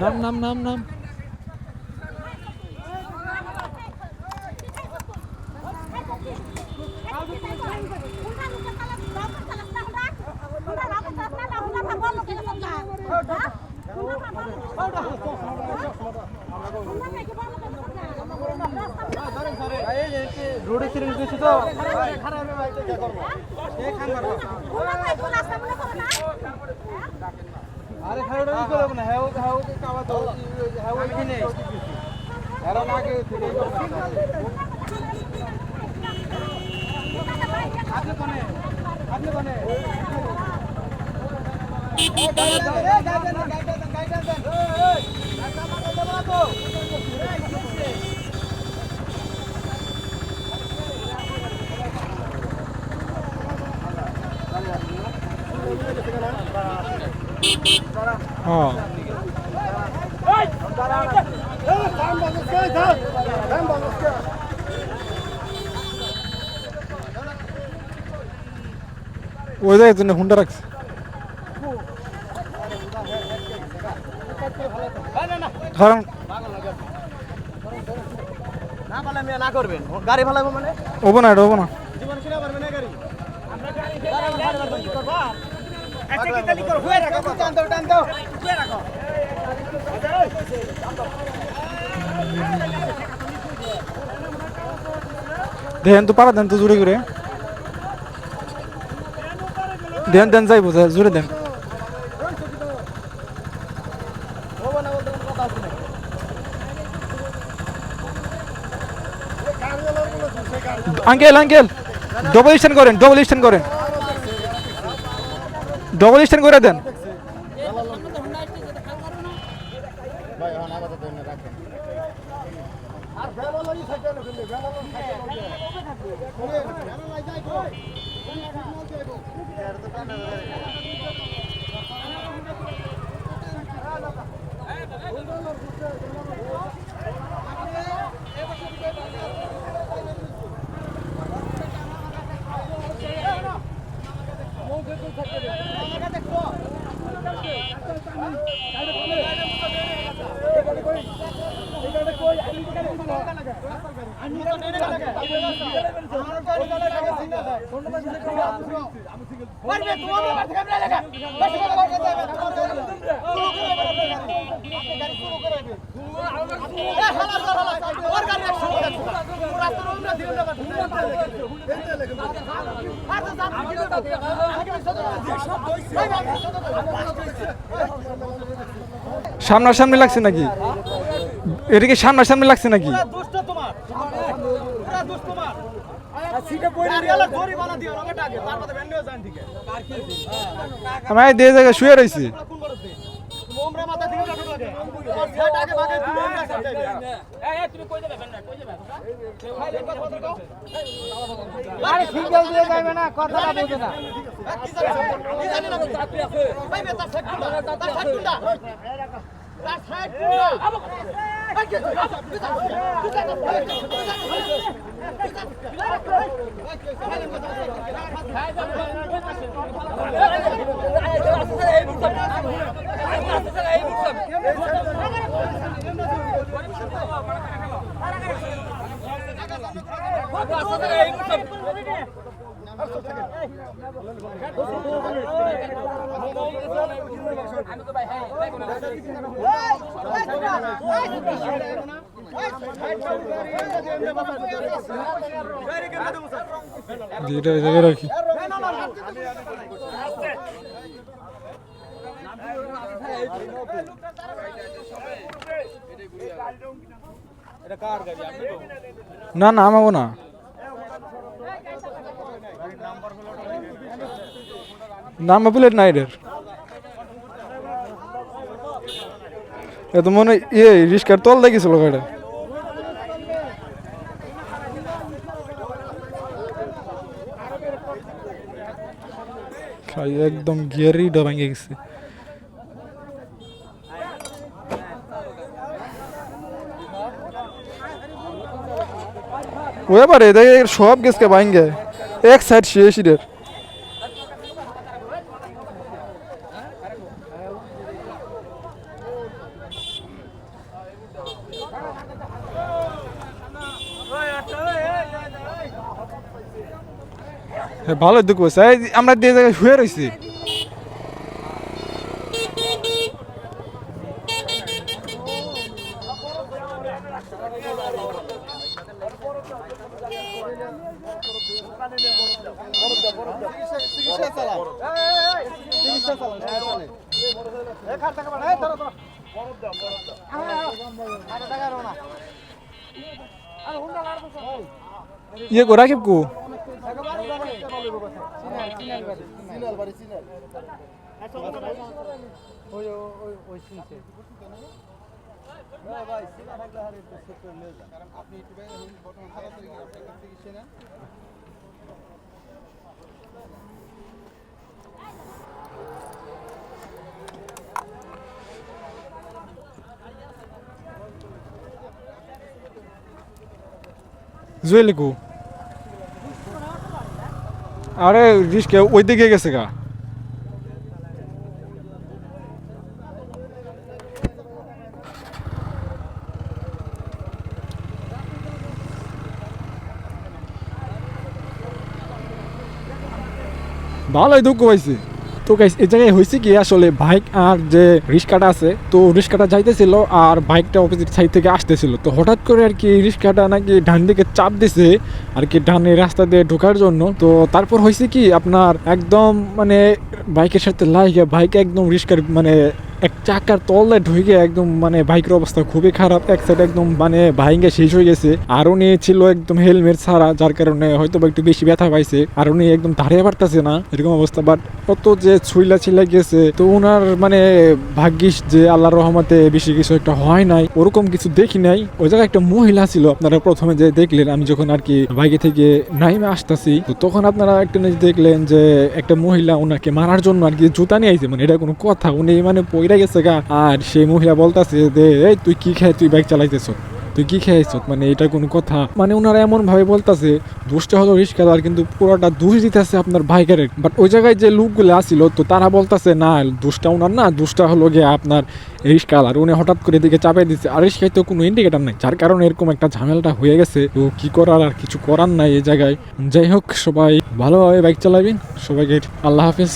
নাম নাম নাম নাম রোডে সিরিঞ্জ দিছি তো আরে খাওয়া কি করব না হ্যাঁ হ্যাঁ কাওয়া তো হ্যাঁ নেই এরা লাগে আপনি কোনে আপনি কোনে হ্যাঁ ওই দেখ তুমি হুন্ডা রাখছে। কারণ না করবেন গাড়ি ভালাবো মানে? ওবো না এটা ওবো না জীবন কিনা পারবে না গাড়ি আচ্ছা কি তালি করো হুয়ে দেন তো পারা দেন তো জোরে করে। দেন দেন, যাইবো জোরে দেন। আঙ্কেল আঙ্কেল ডবল স্ট্যান্ড করেন ডবল স্ট্যান্ড করেন। ডবল স্ট্যান্ড করে দেন। তোমার বাড়ি থেকে আমরা লাগা বেশি কথা বলতে যাবে তোমার গাড়ি শুরু করে দেবে আপনি গাড়ি শুরু করে দেবে এ হালা হালা হালা ওর গাড়ি শুরু করে দেবে রাস্তা রোড না দিও না বাট আর তো সামনে ভিডিও দাও আগে সদর সব দইছে সামনাসামনি লাগছে নাকি? এটা কি সামনাসামনি লাগছে নাকি পুরা দুষ্ট তোমার পুরা দুষ্ট তোমার সিটে পড়ে গাড়িওয়ালা গরি বানা দিও না বেটা আগে তারপরে ভ্যান্ডিও যান ঠিক আমি দিয়ে জায়গায় শুয়ে রয়েছি সিঙ্গেল দিয়ে যাবে না কথাটা বুঝে না। কি জানি না চাকরি আছে। ভাই বে তার সাইড কুন্ডা এই জায়গায় রাখি না না আমাবো না। নাম্বার প্লেট নাই এর এ মনে ইয়ে রিস্কার তল দেখেছিল গাড়ি খাই একদম গিয়ারই ভেঙে গেছে। পারে এদিকে সব গেছকে ভাঙ্গে। এক সাইড শেষ রে ভালো দুঃখ আমরা দিয়ে জায়গায় শুয়ে রয়েছি ইয়ে কো রাকিব কো। একেবারে কো আরে রিস্কে ওই দিকে গেছে গা। ভালোই দুঃখ পাইছে। তো গাইস এই জায়গায় হয়েছে কি, আসলে বাইক আর যে রিক্সাটা আছে, তো রিক্সাটা যাইতেছিল আর বাইকটা অপোজিট সাইড থেকে আসতেছিল। তো হঠাৎ করে আর কি রিক্সাটা নাকি ডান দিকে চাপ দিছে, আর কি ডানে রাস্তা দিয়ে ঢোকার জন্য। তো তারপর হয়েছে কি, আপনার একদম মানে বাইকের সাথে লাগে বাইক একদম রিক্সার মানে এক চাকার তলে ঢুকে একদম মানে বাইকের অবস্থা খুবই খারাপ। এক সাইড একদম মানে ভাইঙ্গে শেষ হয়ে গেছে। আর উনি ছিল একদম হেলমেট ছাড়া, যার কারণে হয়তো একটু বেশি ব্যথা পাইছে। আর উনি একদম দাঁড়িয়ে পারতেছে না, এরকম অবস্থা। বাট কত যে ছুইলা ছিলা গেছে, তো ওনার মানে ভাগ্যিস যে আল্লাহর রহমতে বেশি কিছু একটা হয় নাই। ওরকম কিছু দেখি নাই। ওই জায়গায় একটা মহিলা ছিল, আপনারা প্রথমে যে দেখলেন, আমি যখন আর কি বাইকে থেকে নাইমে আসতেছি, তো তখন আপনারা একটা দেখলেন যে একটা মহিলা ওনাকে মারার জন্য আর কি জুতা নিয়ে আইছে। মানে এটা কোনো কথা, উনি মানে পইরা গেছে গা। আর সেই মহিলা বলতাছে যে, এই, তুই কি খেয়ে, তুই বাইক চালাইতেছ? তুই কি খেয়েছ মানে এটা কোনো কথা? মানে ওনারা এমন ভাবে বলতাছে, দোষটা হলো রিস্কাদার, কিন্তু পুরোটা দোষ দিতেছে আপনার বাইকের বাট ওই জায়গায় যে লোকগুলো আসিল তো তারা বলতাছে, না, দোষটা ওনার না, দোষটা হলো গিয়ে আপনার রিস্কালার উনি হঠাৎ করে এদিকে চাপে দিচ্ছে আর রিস্কায় তো কোনো ইন্ডিকেটার নাই, যার কারণে এরকম একটা ঝামেলাটা হয়ে গেছে। তো কি করার আর কিছু করার নাই এই জায়গায়। যাই হোক, সবাই ভালোভাবে বাইক চালাবেন। সবাইকে আল্লাহ হাফিজ।